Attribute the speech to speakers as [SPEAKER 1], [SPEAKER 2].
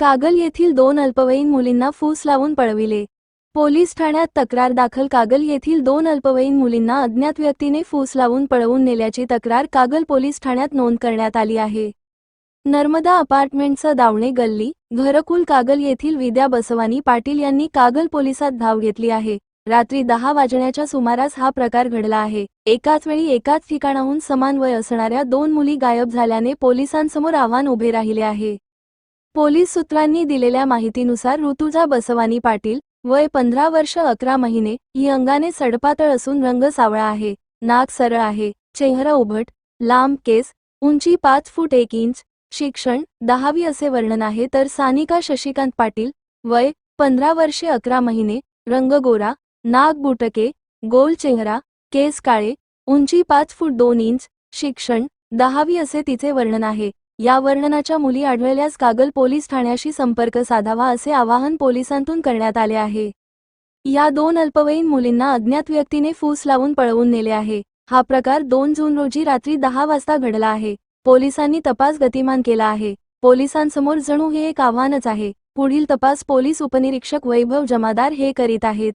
[SPEAKER 1] कागल येथील दोन अल्पवयीन मुलींना फूस लावून पळविले. पोलीस ठाण्यात तक्रार दाखल. कागल येथील दोन अल्पवयीन मुलींना अज्ञात व्यक्तीने फूस लावून पळवून नेल्याची तक्रार कागल पोलीस ठाण्यात नोंद करण्यात आली आहे. नर्मदा अपार्टमेंटचं दावणे गल्ली घरकुल कागल येथील विद्या बसवानी पाटील यांनी कागल पोलिसात धाव घेतली आहे. रात्री दहा वाजण्याच्या सुमारास हा प्रकार घडला आहे. एकाच वेळी एकाच ठिकाणाहून समान वय असणाऱ्या दोन मुली गायब झाल्याने पोलिसांसमोर आव्हान उभे राहिले आहे. पोलीस सूत्रांनी दिलेल्या माहितीनुसार ऋतुजा बसवानी पाटील वय पंधरा वर्ष अकरा महिने ही अंगाने सडपातळ असून रंग सावळा आहे नाक सरळ आहे चेहरा उभट लांब केस उंची पाच फूट एक इंच शिक्षण दहावी असे वर्णन आहे तर सानिका शशिकांत पाटील वय पंधरा वर्षे अकरा महिने रंग गोरा नाक बुटके गोल चेहरा केस काळे उंची पाच फूट दोन इंच शिक्षण दहावी असे तिचे वर्णन आहे. या वर्णनाच्या मुली आढळल्यास कागल पोलीस ठाण्याशी संपर्क साधावा असे आवाहन पोलिसांतून करण्यात आले आहे. या दोन अल्पवयीन मुलींना अज्ञात व्यक्तीने फूस लावून पळवून नेले आहे. हा प्रकार दोन जून रोजी रात्री दहा वाजता घडला आहे. पोलिसांनी तपास गतिमान केला आहे. पोलिसांसमोर जणू हे एक आव्हानच आहे. पुढील तपास पोलीस उपनिरीक्षक वैभव जमादार हे करीत आहेत.